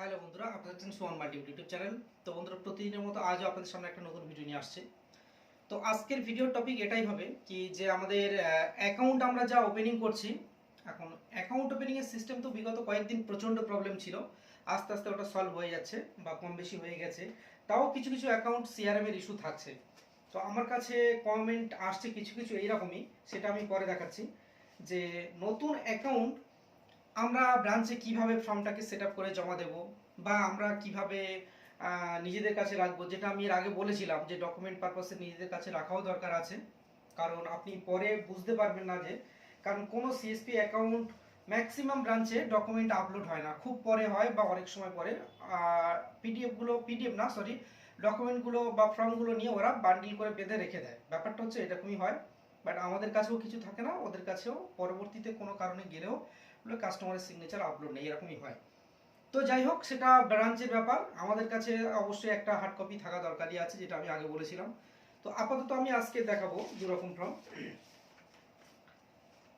Hello বন্ধুরা, আপনারা দেখছেন সোয়ান মাল্টি ইউটিউব চ্যানেল। তো বন্ধুরা, প্রতিদিনের মতো আজও আপনাদের সামনে একটা নতুন ভিডিও নিয়ে আসছে। তো আজকের ভিডিওর টপিক এটাই হবে কি যে আমাদের অ্যাকাউন্ট আমরা যা ওপেনিং করছি, এখন অ্যাকাউন্ট ওপেনিংয়ের সিস্টেম তো বিগত কয়েকদিন প্রচণ্ড প্রবলেম ছিল। আস্তে আস্তে ওটা সলভ হয়ে যাচ্ছে বা কম বেশি হয়ে গেছে। তাও কিছু কিছু অ্যাকাউন্ট সিআরএম এর ইস্যু থাকছে। তো আমার কাছে কমেন্ট আসছে কিছু কিছু এইরকমই, সেটা আমি পরে দেখাচ্ছি। যে নতুন অ্যাকাউন্ট আমরা ব্রাঞ্চে কীভাবে ফর্মটাকে সেট করে জমা দেব? বা আমরা কীভাবে নিজেদের কাছে রাখব? যেটা আমি এর আগে বলেছিলাম যে ডকুমেন্ট পারপাসে নিজেদের কাছে রাখাও দরকার আছে। কারণ আপনি পরে বুঝতে পারবেন না যে, কারণ কোনো সিএসপি অ্যাকাউন্ট ম্যাক্সিমাম ব্রাঞ্চে ডকুমেন্ট আপলোড হয় না। খুব পরে হয় বা অনেক সময় পরে। পিডিএফগুলো পিডিএফ না সরি ডকুমেন্টগুলো বা ফর্মগুলো নিয়ে ওরা বান্ডিল করে বেঁধে রেখে দেয়। ব্যাপারটা হচ্ছে এরকমই হয়। বাট আমাদের কাছেও কিছু থাকে না, ওদের কাছেও পরবর্তীতে কোনো কারণে গেলেও কাস্টমারের সিগনেচার আপলোড নেই, এরকমই হয়। তো যাই হোক, সেটা ব্রাঞ্চের ব্যাপার। আমাদের কাছে অবশ্যই একটা হার্ড কপি থাকা দরকারই আছে, যেটা আমি আগে বলেছিলাম। তো আপাতত আমি আজকে দেখাবো দু রকম ফর্ম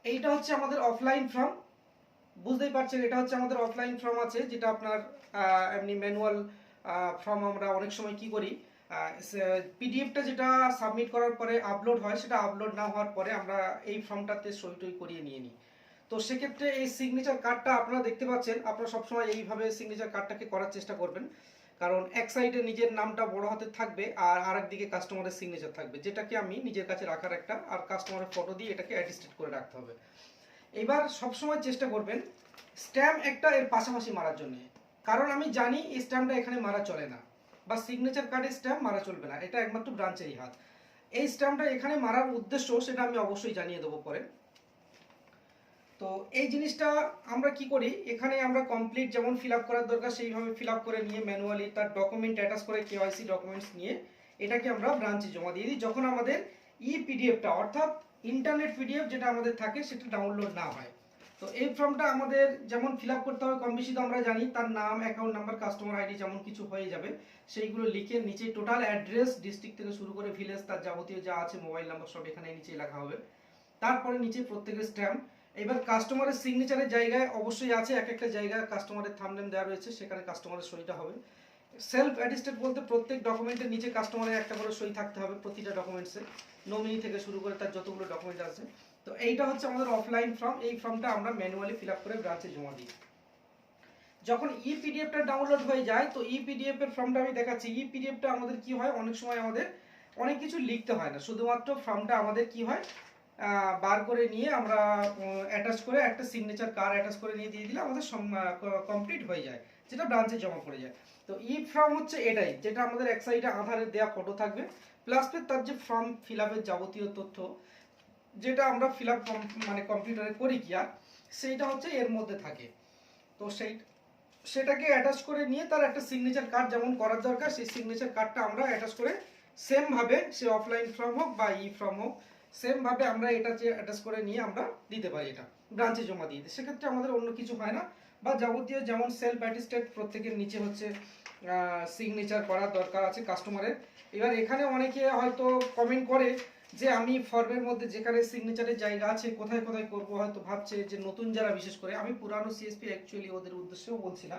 এইটা হচ্ছে আমাদের অফলাইন ফর্ম বুঝতেই পারছেন, এটা হচ্ছে আমাদের অফলাইন ফর্ম আছে, যেটা আপনার এমনি ম্যানুয়াল ফর্ম আমরা অনেক সময় কি করি পিডিএফটা যেটা সাবমিট করার পরে আপলোড হয়, সেটা আপলোড না হওয়ার পরে আমরা এই ফর্মটাতে সই টই করিয়ে নিয়ে নিই। তো সেক্ষেত্রে এই সিগনেচার কার্ডটা আপনারা দেখতে পাচ্ছেন। আপনারা সবসময় এইভাবে সিগনেচার কার্ডটাকে করার চেষ্টা করবেন। কারণ এক সাইডে নিজের নামটা বড় হাতে থাকবে আর আরেক দিকে কাস্টমারের সিগনেচার থাকবে। যেটাকে আমি নিজের কাছে রাখার একটা আর কাস্টমারের ফটো দিয়ে এটাকে অ্যাটিস্টেড করে রাখতে হবে। এবার সবসময় চেষ্টা করবেন স্ট্যাম্প একটা এর পাশাপাশি মারার জন্য। কারণ আমি জানি এই স্ট্যাম্পটা এখানে মারা চলে না বা সিগনেচার কার্ডের স্ট্যাম্প মারা চলবে না। এটা একমাত্র ব্রাঞ্চেরই হাত। এই স্ট্যাম্পটা এখানে মারার উদ্দেশ্য সেটা আমি অবশ্যই জানিয়ে দেবো পরে। তো এই জিনিসটা আমরা কি করি? এখানে আমরা কমপ্লিট যেমন ফিল করার দরকার, সেইভাবে ফিল করে নিয়ে ম্যানুয়ালি তার ডকুমেন্ট অ্যাটাচ করে কেওয়াইসি ডকুমেন্টস নিয়ে এটাকে আমরা ব্রাঞ্চে জমা দিয়ে দিই। যখন আমাদের ই পিডিএফটা অর্থাৎ ইন্টারনেট পিডিএফ যেটা আমাদের থাকে, সেটা ডাউনলোড না হয়। তো এই ফর্মটা আমাদের যেমন ফিল করতে হবে, কম বেশি তো আমরা জানি, তার নাম অ্যাকাউন্ট নাম্বার কাস্টমার আইডি যেমন কিছু হয়ে যাবে, সেইগুলো লিখে নিচে টোটাল অ্যাড্রেস ডিস্ট্রিক্ট থেকে শুরু করে ভিলেজ তার যাবতীয় যা আছে মোবাইল নাম্বার সব এখানে নিচে লেখা হবে। তারপরে নিচে প্রত্যেকের স্ট্যাম্প এবার কাস্টমারের সিগনেচারের জায়গায় অবশ্যই আছে, এক একটা জায়গায় কাস্টমারের থামনেম দেওয়া রয়েছে, সেখানে কাস্টমারের সইটা হবে। সেলফ অ্যাডিস্টেড বলতে প্রত্যেক ডকুমেন্টের নিচে কাস্টমারের একটা করে সই থাকতে হবে প্রতিটা ডকুমেন্টসে নমিনি থেকে শুরু করে তার যতগুলো ডকুমেন্ট আছে। তো এইটা হচ্ছে আমাদের অফলাইন ফর্ম এই ফর্মটা আমরা ম্যানুয়ালি ফিল করে ব্রাঞ্চে জমা দিই। যখন ই পিডিএফটা ডাউনলোড হয়ে যায়, তো ই এর ফর্মটা আমি দেখাচ্ছি। ই পিডিএফটা আমাদের কি হয়? অনেক সময় আমাদের অনেক কিছু লিখতে হয় না। শুধুমাত্র ফর্মটা আমাদের কি হয়? বার করে নিয়ে আমরা অ্যাটাচ করে একটা সিগনেচার কার অ্যাটাচ করে নিয়ে দিয়ে দিলে আমাদের কমপ্লিট হয়ে যায়, যেটা ব্রাঞ্চে জমা পড়ে যায়। তো ই ফর্ম হচ্ছে এটাই, যেটা আমাদের এক সাইডে আধারে দেওয়া ফটো থাকবে প্লাস তার যে ফর্ম ফিল আপের যাবতীয় তথ্য, যেটা আমরা ফিল আপ মানে কম্পিউটারে করি কি আর, সেইটা হচ্ছে এর মধ্যে থাকে। তো সেই, সেটাকে অ্যাটাচ করে নিয়ে তার একটা সিগনেচার কার্ড যেমন করার দরকার, সেই সিগনেচার কার্ডটা আমরা অ্যাটাচ করে সেমভাবে সে অফলাইন ফর্ম হোক বা ই ফর্ম হোক সেম ভাবে আমরা এটা যে অ্যাটাচ করে নিয়ে আমরা দিতে পারি এটা ব্রাঞ্চে জমা দিয়ে দিই সেক্ষেত্রে আমাদের অন্য কিছু হয় না। বা যাবতীয় যেমন সেলফ অ্যাটিস্টেড প্রত্যেকের নিচে হচ্ছে সিগনেচার করার দরকার আছে কাস্টমারের এবার এখানে অনেকে হয়তো কমেন্ট করে যে আমি ফর্মের মধ্যে যেখানে সিগনেচারের জায়গা আছে, কোথায় কোথায় করব হয়তো ভাবছে যে নতুন যারা বিশেষ করে, আমি পুরানো সিএসপি অ্যাকচুয়ালি ওদের উদ্দেশ্যেও বলছি না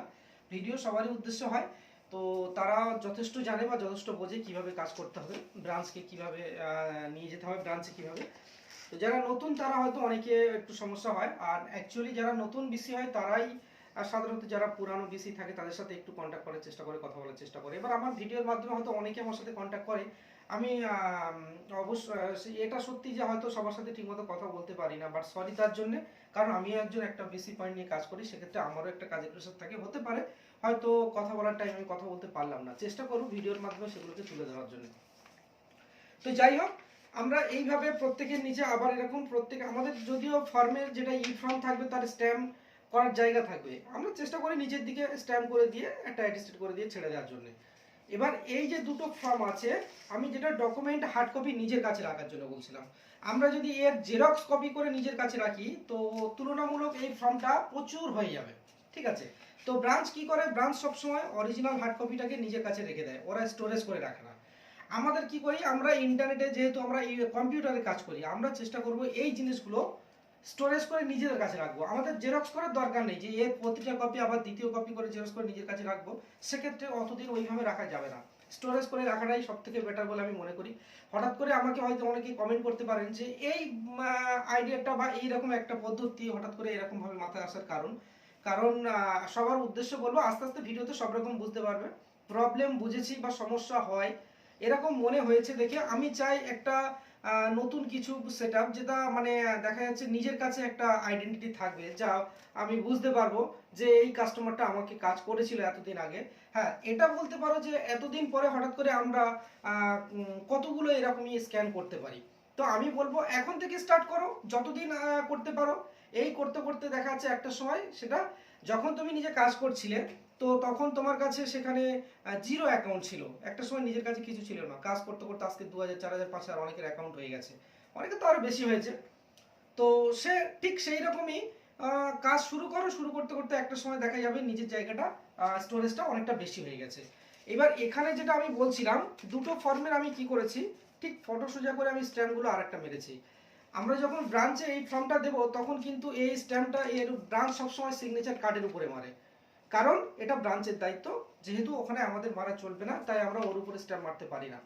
ভিডিও সবারই উদ্দেশ্য হয়। তো তারা যথেষ্ট জানে বা যথেষ্ট বোঝে কীভাবে কাজ করতে হবে ব্রাঞ্চকে কীভাবে নিয়ে যেতে হবে ব্রাঞ্চে কীভাবে। তো যারা নতুন তারা হয়তো অনেকে একটু সমস্যা হয়, আর অ্যাকচুয়ালি যারা নতুন বিসি হয় তারাই আর সাধারণত যারা পুরানো বিসি থাকে তাদের সাথে একটু কন্ট্যাক্ট করার চেষ্টা করে, কথা বলার চেষ্টা করে। এবার আমার ভিডিওর মাধ্যমে হয়তো অনেকে আমার সাথে কন্ট্যাক্ট করে। আমি অবশ্য এটা সত্যি যে হয়তো সবার সাথে ঠিকমতো কথা বলতে পারি না বাট সরি তার জন্য। কারণ আমি একজন একটা বেসি পয়েন্ট নিয়ে কাজ করি, সেক্ষেত্রে আমারও একটা কাজের প্রেশার থাকে, হতে পারে। হয়তো কথা বলার টাইম আমি কথা বলতে পারলাম না। চেষ্টা করব ভিডিওর মাধ্যমে সেগুলোকে তুলে ধরার জন্য। তো যাই হোক, আমরা এইভাবে প্রত্যেকের নিচে আবার এরকম প্রত্যেক আমাদের যদিও ফর্মের যেটা ই ফর্ম থাকবে, তার স্ট্যাম্প করার জায়গা থাকবে। আমরা চেষ্টা করি নিচের দিকে স্ট্যাম্প করে দিয়ে একটা অ্যাটিস্টেড করে দিয়ে ছেড়ে দেওয়ার জন্য। এবার এই যে দুটো ফর্ম আছে, আমি যেটা ডকুমেন্ট হার্ড কপি নিজের কাছে রাখার জন্য বলছিলাম। আমরা যদি এর জেরক্স কপি করে নিজের কাছে রাখি, তো তুলনামূলক এই ফর্মটা প্রচুর হয়ে যাবে। ঠিক আছে? তো ব্রাঞ্চ কি করে? ব্রাঞ্চ সবসময় অরিজিনাল হার্ড কপিটাকে নিজের কাছে রেখে দেয়। ওরা স্টোরেজ করে রাখে না। আমাদের কি করি? আমরা ইন্টারনেটে যেহেতু আমরা এই কম্পিউটারে কাজ করি, আমরা চেষ্টা করব এই জিনিসগুলো স্টোরেজ করে নিজেদের কাছে রাখব। আমাদের জেরক্স করার দরকার নেই যে এর প্রতিটা কপি আবার দ্বিতীয় কপি করে জেরক্স করে নিজের কাছে রাখব। সেক্ষেত্রে অতদিন ওইভাবে রাখা যাবে না। স্টোরেজ করে রাখাটাই সব থেকে বেটার বলে আমি মনে করি। হঠাৎ করে আমাকে হয়তো অনেকেই কমেন্ট করতে পারেন যে, এই আইডিয়াটা বা এইরকম একটা পদ্ধতি হঠাৎ করে এরকমভাবে মাথায় আসার কারণ। কারণ সবার উদ্দেশ্য বলব, আস্তে আস্তে ভিডিওতে সব রকম বুঝতে পারবে। প্রবলেম বুঝেছি বা সমস্যা হয়, এরকম মনে হয়েছে দেখে আমি চাই একটা নতুন কিছু সেট যেটা মানে দেখা যাচ্ছে নিজের কাছে একটা আইডেন্টিটি থাকবে, যা আমি বুঝতে পারব যে এই কাস্টমারটা আমাকে কাজ করেছিল এতদিন আগে। হ্যাঁ এটা বলতে পারো যে এতদিন পরে হঠাৎ করে আমরা কতগুলো এরকমই স্ক্যান করতে পারি। তো আমি বলব, এখন থেকে স্টার্ট করো, যতদিন করতে পারো এই করতে করতে দেখা যাচ্ছে একটা সময় সেটা যখন তুমি নিজে কাজ করছিলে, তো তখন তোমার কাছে সেখানে জিরো অ্যাকাউন্ট ছিল। একটা সময় নিজের কাছে কিছু ছিল না। কাজ করতে করতে আজকে দু হাজার, চার হাজার, পাঁচ হাজার অনেকের অ্যাকাউন্ট হয়ে গেছে। অনেকে তো আরও বেশি হয়েছে। তো সে ঠিক সেই রকমই কাজ শুরু করো, শুরু করতে করতে একটা সময় দেখা যাবে নিজের জায়গাটা স্টোরেজটা অনেকটা বেশি হয়ে গেছে। এবার এখানে যেটা আমি বলছিলাম, দুটো ফর্মের আমি কি করেছি, ঠিক ফটো সোজা করে আমি স্ট্যাম্পগুলো আরেকটা মেরেছি। আমরা যখন ব্রাঞ্চে এই ফর্মটা দেব, তখন কিন্তু এই স্ট্যাম্পটা এর ব্রাঞ্চ সবসময় সিগনেচার কার্ডের উপরে মারে। কারণ এটা ব্রাঞ্চের দায়িত্ব। যেহেতু ওখানে আমাদের মারা চলবে না, তাই আমরা ওর উপরে স্ট্যাম্প মারতে পারি না।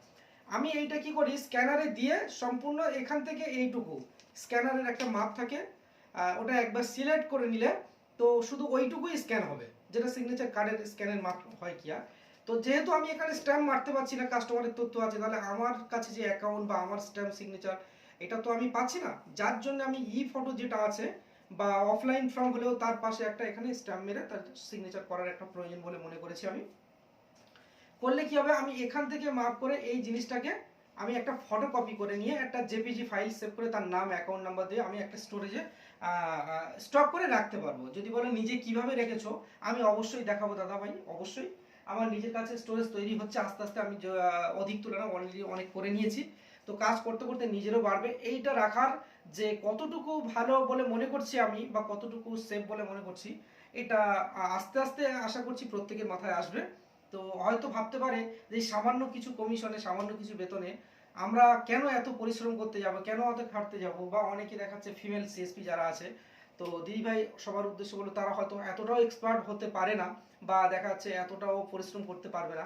আমি এইটা কি করি? স্ক্যানারে দিয়ে সম্পূর্ণ এখান থেকে এইটুকু। স্ক্যানারের একটা মাপ থাকে। ওটা একবার সিলেক্ট করে নিলে তো শুধু ওইটুকুই স্ক্যান হবে। যেটা সিগনেচার কার্ডের স্ক্যানের মাপ হয় কি আর তো যেহেতু আমি এখানে স্ট্যাম্প মারতে পারছি না কাস্টমারের তথ্য আছে, তাহলে আমার কাছে যে অ্যাকাউন্ট বা আমার স্ট্যাম্প সিগনেচার এটা তো আমি পাচ্ছি না। যার জন্য আমি ই ফটো যেটা আছে বা অফলাইন ফর্ম হলেও তার পাশে একটা এখানে স্ট্যাম্প মেরে তার সিগনেচার করার একটা প্রয়োজন বলে মনে করেছি আমি। করলে কি হবে? আমি এখান থেকে মাপ করে এই জিনিসটাকে আমি একটা ফটো কপি করে নিয়ে একটা জেপিজি ফাইল সেভ করে তার নাম অ্যাকাউন্ট নাম্বার দিয়ে আমি একটা স্টোরেজে স্টক করে রাখতে পারব। যদি বলে নিজে কীভাবে রেখেছো, আমি অবশ্যই দেখাবো দাদা ভাই, অবশ্যই। আমার নিজের কাছে স্টোরেজ তৈরি হচ্ছে, আস্তে আস্তে আমি অধিক তুলনা অলরেডি অনেক করে নিয়েছি। তো কাজ করতে করতে নিজেরও বাড়বে। এইটা রাখার যে কতটুকু ভালো বলে মনে করছি আমি বা কতটুকু সেফ বলে মনে করছি, এটা আস্তে আস্তে আশা করছি প্রত্যেকের মাথায় আসবে। তো হয়তো ভাবতে পারে যে সামান্য কিছু কমিশনে সামান্য কিছু বেতনে আমরা কেন এত পরিশ্রম করতে যাব, কেন অত খাটতে যাব? বা অনেকে দেখাচ্ছে ফিমেল সিএসপি যারা আছে, তো দিদি ভাই সবার উদ্দেশ্য বলো তারা হয়তো এতটাও এক্সপার্ট হতে পারে না বা দেখা যাচ্ছে এতটাও পরিশ্রম করতে পারবে না।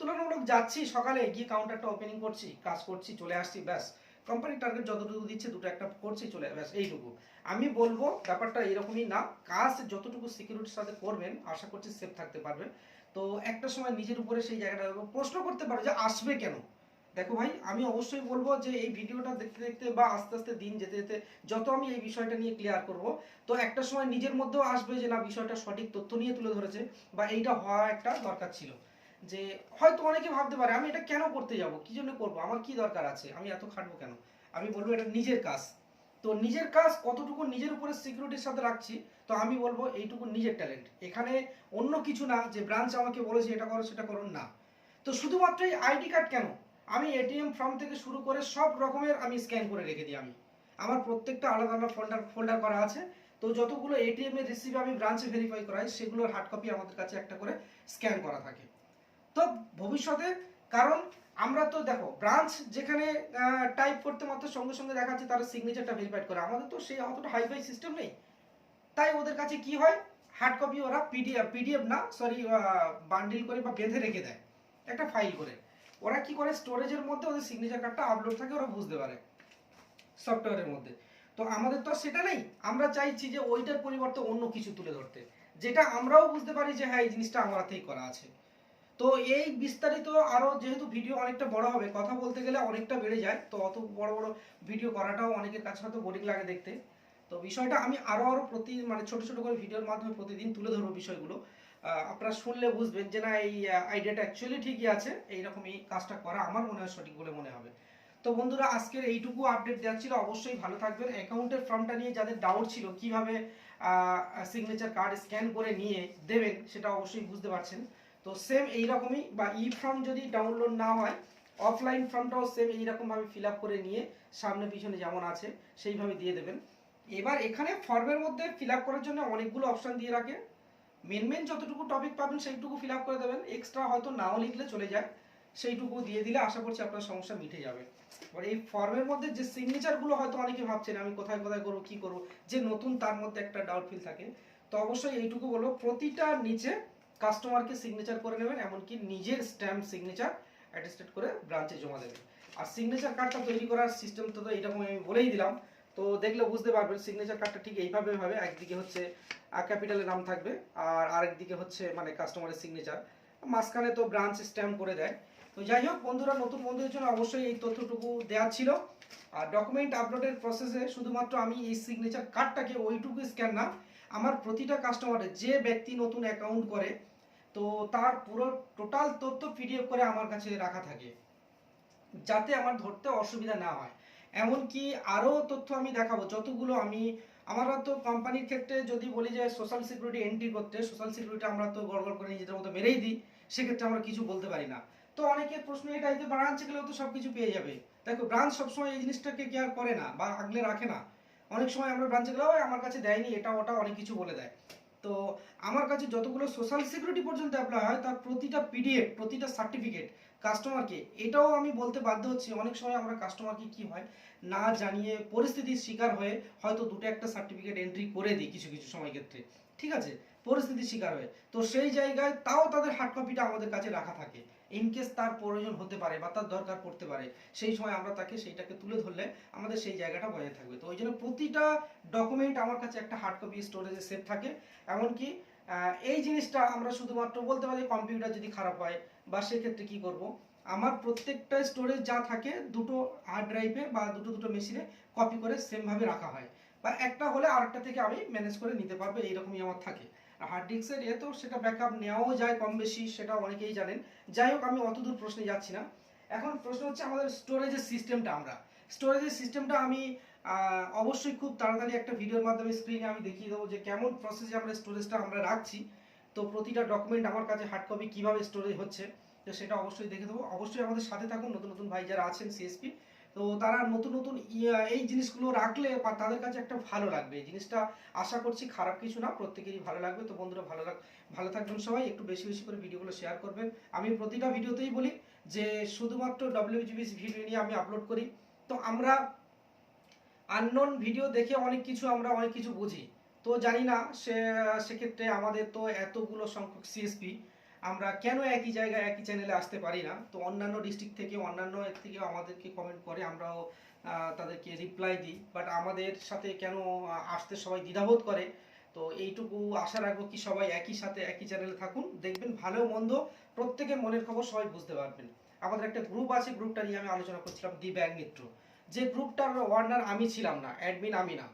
তুলনামূলক যাচ্ছি সকালে, গিয়ে কাউন্টারটা ওপেনিং করছি, কাজ করছি, চলে আসছি, ব্যাস। কোম্পানির টার্গেট যতটুকু দিচ্ছে, দুটো একটা করছি, চলে ব্যাস, এইটুকু। আমি বলব, ব্যাপারটা এরকমই না। কাজ যতটুকু সিকিউরিটির সাথে করবেন, আশা করছি সেফ থাকতে পারবেন। তো একটা সময় নিজের উপরে সেই জায়গাটা প্রশ্ন করতে পারো যে আসবে কেন? দেখো ভাই, আমি অবশ্যই বলব যে এই ভিডিওটা দেখতে দেখতে বা আস্তে আস্তে দিন যেতে যেতে যত আমি এই বিষয়টা নিয়ে ক্লিয়ার করব, তো একটা সময় নিজের মধ্যেও আসবে যে না, বিষয়টা সঠিক তথ্য নিয়ে তুলে ধরেছে বা এইটা হওয়া একটা দরকার ছিল। যে হয়তো অনেকে ভাবতে পারে, আমি এটা কেন করতে যাব? কি জন্য করব? আমার কি দরকার আছে? আমি এত খাটবো কেন? আমি বলব এটা নিজের কাজ। তো নিজের কাজ কতটুকু নিজের উপরে সিকিউরিটির সাথে রাখছি, তো আমি বলব এইটুকু নিজের ট্যালেন্ট এখানে অন্য কিছু না, যে ব্রাঞ্চ আমাকে বলেছে এটা করো, সেটা করো না। তো শুধুমাত্র এই আইডি কার্ড কেন? আমি এটিএম ফর্ম থেকে শুরু করে সব রকমের আমি স্ক্যান করে রেখে দিই আমি। আমার প্রত্যেকটা আলাদা আলাদা ফোল্ডার ফোল্ডার করা আছে। তো যতগুলো এটিএম এর রিসিভ আমি ব্রাঞ্চে ভেরিফাই করাই, সেগুলোর হার্ড কপি আমাদের কাছে একটা করে স্ক্যান করা থাকে। তো ভবিষ্যতে, কারণ আমরা তো দেখো ব্রাঞ্চ যেখানে টাইপ করতে মাত্র সঙ্গে সঙ্গে দেখা যাচ্ছে তারা সিগনেচারটা ভেরিফাইড করে। আমাদের তো সেই অতটা হাইফাই সিস্টেম নেই। তাই ওদের কাছে কি হয়? হার্ড কপি ওরা পিডিএফ পিডিএফ না সরি বান্ডিল করে বা বেঁধে রেখে দেয়, একটা ফাইল করে। ওরা কি করে? স্টোরেজের মধ্যে ওদের সিগনেচার কার্ডটা আপলোড থাকে, ওরা বুঝতে পারে সফটওয়্যারের মধ্যে। তো আমাদের তো সেটা নেই। আমরা চাইছি যে ওইটার পরিবর্তে অন্য কিছু তুলে ধরতে। যেটা আমরাও বুঝতে পারি যে হ্যাঁ এই জিনিসটা আমার হাতেই করা আছে। তো এই বিস্তারিত আরও যেহেতু ভিডিও অনেকটা বড় হবে, কথা বলতে গেলে অনেকটা বেড়ে যায়, তো অত বড় বড় ভিডিও করাটাও অনেকের কাছে হয়তো বোরিং লাগে দেখতে। তো বিষয়টা আমি আরও আরও প্রতি মানে ছোট ছোট করে ভিডিওর মাধ্যমে প্রতিদিন তুলে ধরবো বিষয়গুলো। আপনারা শুনলে বুঝবেন যে না, এই আইডিয়াটা অ্যাকচুয়ালি ঠিকই আছে, এইরকমই কাজটা করা আমার মনে হয় সঠিক বলে মনে হবে। তো বন্ধুরা, আজকের এইটুকু আপডেট দেওয়ার ছিল, অবশ্যই ভালো থাকবেন। অ্যাকাউন্টের ফর্মটা নিয়ে যাদের ডাউট ছিল, কীভাবে সিগনেচার কার্ড স্ক্যান করে নিয়ে দেবেন, সেটা অবশ্যই বুঝতে পারছেন। তো সেম এইরকমই বা ই ফর্ম যদি ডাউনলোড না হয় অফলাইন ফর্মটাও সেম এইরকমভাবে ফিল আপ করে নিয়ে সামনে পিছনে যেমন আছে, সেইভাবে দিয়ে দেবেন। এবার এখানে ফর্মের মধ্যে ফিল করার জন্য অনেকগুলো অপশান দিয়ে রাখে মেন মেন যতটুকু টপিক পাবেন সেইটুকু ফিল করে দেবেন। এক্সট্রা হয়তো নাও লিখলে চলে যায়। সেইটুকু দিয়ে দিলে আশা করছি আপনার সমস্যা মিটে যাবে। এবার এই ফর্মের মধ্যে যে সিগনেচারগুলো হয়তো অনেকে ভাবছেন, আমি কোথায় কোথায় করব, কি করব, যে নতুন তার মধ্যে একটা ডাউট ফিল থাকে, তো অবশ্যই এইটুকু বলব প্রতিটা নিচে কাস্টমারকে সিগনেচার করে নেবেন, এমনকি নিজের স্ট্যাম্প সিগনেচার অ্যাটেস্টেড করে ব্রাঞ্চে জমা দেবেন। আর সিগনেচার কার্ডটা তৈরি করার সিস্টেম তো এইরকম আমি বলেই দিলাম। তো দেখলে বুঝতে পারবেন সিগনেচার কার্ডটা ঠিক এইভাবে হবে, একদিকে হচ্ছে ক্যাপিটালের নাম থাকবে, আর আরেকদিকে হচ্ছে মানে কাস্টমারের সিগনেচার মাঝখানে তো ব্রাঞ্চ স্ট্যাম্প করে দেয়। তো যাই হোক, বন্ধুরা, নতুন বন্ধুদের জন্য অবশ্যই এই তথ্যটুকু দেওয়া ছিল। আর ডকুমেন্ট আপলোডের প্রসেসে শুধুমাত্র আমি এই সিগনেচার কার্ডটাকে ওইটুকু স্ক্যান না, আমার প্রতিটা কাস্টমারের যে ব্যক্তি নতুন অ্যাকাউন্ট করে তো তার পুরো টোটাল তথ্য পিডিএফ করে আমার কাছে রাখা থাকে, যাতে আমার ধরতে অসুবিধা না হয়। এমনকি আরও তথ্য আমি দেখাবো, যতগুলো আমি, আমরা তো কোম্পানির ক্ষেত্রে যদি বলি যে সোশ্যাল সিকিউরিটি এন্ট্রি করতে সোশ্যাল সিকিউরিটি আমরা তো গড়গড় করে নিজেদের মতো মেরেই দিই, সেক্ষেত্রে আমরা কিছু বলতে পারি না। তো অনেকের প্রশ্ন এটাই যে ব্রাঞ্চে গেলেও তো সব কিছু পেয়ে যাবে। দেখো ব্রাঞ্চ সবসময় এই জিনিসটাকে কেয়ার করে না বা আগলে রাখে না। অনেক সময় আমরা ব্রাঞ্চে গেলেও, "ওই আমার কাছে দেয়নি, এটা ওটা, অনেক কিছু বলে দেয়। তো আমার কাছে যতগুলো সোশ্যাল সিকিউরিটি পর্যন্ত অ্যাপ্লাই হয়, তার প্রতিটা পিডিএফ প্রতিটা সার্টিফিকেট কাস্টমারকে এটাও আমি বলতে বাধ্য হচ্ছি। অনেক সময় আমরা কাস্টমারকে কি হয়, না জানিয়ে পরিস্থিতির শিকার হয়ে হয়তো দুটো একটা সার্টিফিকেট এন্ট্রি করে দিই কিছু কিছু সময় ক্ষেত্রে। ঠিক আছে? পরিস্থিতির শিকার হয়ে। তো সেই জায়গায় তাও তাদের হার্ড কপিটা আমাদের কাছে রাখা থাকে। ইনকেস তার প্রয়োজন হতে পারে বা তার দরকার পড়তে পারে, সেই সময় আমরা তাকে সেইটাকে তুলে ধরলে আমাদের সেই জায়গাটা বজায় থাকবে। তো ওই জন্য প্রতিটা ডকুমেন্ট আমার কাছে একটা হার্ড কপি স্টোরেজে সেভ থাকে। এমনকি এই জিনিসটা আমরা শুধুমাত্র বলতে পারি কম্পিউটার যদি খারাপ হয়, বা সেক্ষেত্রে কি করব? আমার প্রত্যেকটা স্টোরেজ যা থাকে দুটো হার্ড ড্রাইভে বা দুটো দুটো মেশিনে কপি করে সেমভাবে রাখা হয়। বা একটা হলে আরেকটা থেকে আমি ম্যানেজ করে নিতে পারব, এইরকমই আমার থাকে। হার্ড ডিস্কের এ তো সেটা ব্যাকআপ নেওয়াও যায় কম বেশি, সেটা অনেকেই জানেন। যাই হোক, আমি অতদূর প্রশ্নে যাচ্ছি না। এখন প্রশ্ন হচ্ছে আমাদের স্টোরেজের সিস্টেমটা আমরা। স্টোরেজের সিস্টেমটা আমি অবশ্যই খুব তাড়াতাড়ি একটা ভিডিওর মাধ্যমে স্ক্রিনে আমি দেখিয়ে দেবো যে কেমন প্রসেসে আমরা স্টোরেজটা আমরা রাখছি। তো প্রতিটা ডকুমেন্ট আমার কাছে হার্ড কপি কীভাবে স্টোরেজ হচ্ছে, তো সেটা অবশ্যই দেখে দেবো। অবশ্যই আমাদের সাথে থাকুন। নতুন নতুন ভাই যারা আছেন সিএসপি তো তারা নতুন নতুন এই জিনিসগুলো রাখলে তাদের কাছে একটা ভালো লাগবে। এই জিনিসটা আশা করছি খারাপ কিছু না, প্রত্যেকেরই ভালো লাগবে। তো বন্ধুরা, ভালো লাগ, ভালো থাকবেন সবাই। একটু বেশি বেশি করে ভিডিওগুলো শেয়ার করবেন। আমি প্রতিটা ভিডিওতেই বলি যে, শুধুমাত্র ডব্লিউজিবিস ভিডিও নিয়ে আমি আপলোড করি। তো আমরা আননোন ভিডিও দেখে অনেক কিছু আমরা অনেক কিছু বুঝি। তো জানি না সে, সেক্ষেত্রে আমাদের তো এতগুলো সংখ্যক সিএসপি আমরা কেন একই জায়গায়, একই চ্যানেলে আসতে পারি না? তো অন্যান্য ডিস্ট্রিক্ট থেকে, অন্যান্য এর থেকেও আমাদেরকে কমেন্ট করে, আমরাও তাদেরকে রিপ্লাই দিই। বাট আমাদের সাথে কেন আসতে সবাই দ্বিধাবোধ করে? তো এইটুকু আশা রাখব কি সবাই একই সাথে, একই চ্যানেলে থাকুন। দেখবেন ভালো মন্দ, প্রত্যেকের মনের খবর সবাই বুঝতে পারবেন। আমাদের একটা গ্রুপ আছে গ্রুপটা নিয়ে আমি আলোচনা করছিলাম দি ব্যাগ মিত্র। যে গ্রুপটার ওয়ার্নার আমি ছিলাম না অ্যাডমিন আমি না।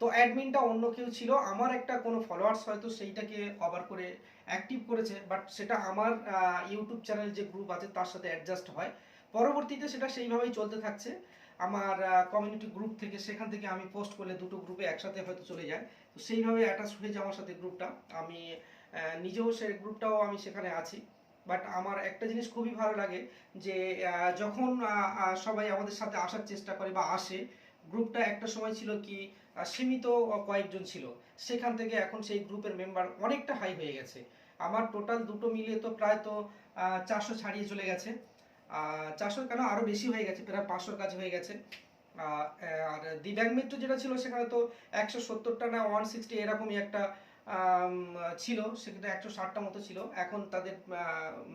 তো অ্যাডমিনটা অন্য কেউ ছিল, আমার একটা কোনো ফলোয়ার্স হয়তো সেইটাকে কভার করে অ্যাক্টিভ করেছে বাট সেটা আমার ইউটিউব চ্যানেল যে গ্রুপ আছে তার সাথে অ্যাডজাস্ট হয়। পরবর্তীতে সেটা সেইভাবেই চলতে থাকছে। আমার কমিউনিটি গ্রুপ থেকে সেখান থেকে আমি পোস্ট করলে দুটো গ্রুপে একসাথে হয়তো চলে যায়। তো সেইভাবে অ্যাটাচ হয়ে যাওয়ার সাথে গ্রুপটা আমি নিজেও সেই গ্রুপটাও আমি সেখানে আছি। বাট আমার একটা জিনিস খুবই ভালো লাগে যে যখন সবাই আমাদের সাথে আসার চেষ্টা করে বা আসে গ্রুপটা একটা সময় ছিল কি সীমিত কয়েকজন ছিল। সেখান থেকে এখন সেই গ্রুপের মেম্বার অনেকটা হাই হয়ে গেছে। আমার টোটাল দুটো মিলিয়ে তো প্রায় তো চারশো ছাড়িয়ে চলে গেছে। চারশো কেন? আরও বেশি হয়ে গেছে, প্রায় পাঁচশোর কাছে হয়ে গেছে। আর দিব্যাং মিত্র যেটা ছিল, সেখানে তো একশো সত্তরটা না ওয়ান সিক্সটি এরকমই একটা ছিল। সেখানে একশো ষাটটা মতো ছিল। এখন তাদের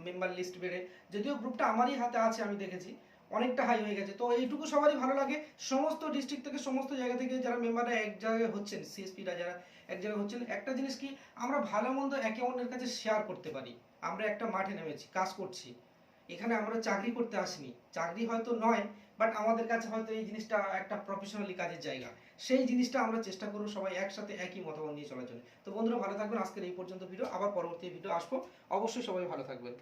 মেম্বার লিস্ট বেড়ে, যদিও গ্রুপটা আমারই হাতে আছে, আমি দেখেছি। অনেকটা হাই হয়ে গেছে। তো এইটুকু সবারই ভালো লাগে। সমস্ত ডিস্ট্রিক্ট থেকে সমস্ত জায়গা থেকে যারা মেম্বাররা এক জায়গায় হচ্ছেন সিএসপিরা যারা এক জায়গায় হচ্ছেন, একটা জিনিস কি, আমরা ভালো মন্দ একে অন্যের কাছে শেয়ার করতে পারি। আমরা একটা মাঠে নেমেছি, কাজ করছি। এখানে আমরা চাকরি করতে আসিনি। চাকরি হয়তো নয় বাট আমাদের কাছে হয়তো এই জিনিসটা একটা প্রফেশনালি কাজের জায়গা। সেই জিনিসটা আমরা চেষ্টা করব সবাই একসাথে একই মতামত নিয়ে চলার জন্য। তো বন্ধুরা, ভালো থাকবেন। আজকের এই পর্যন্ত ভিডিও আবার পরবর্তী ভিডিও আসব। অবশ্যই সবাই ভালো থাকবেন।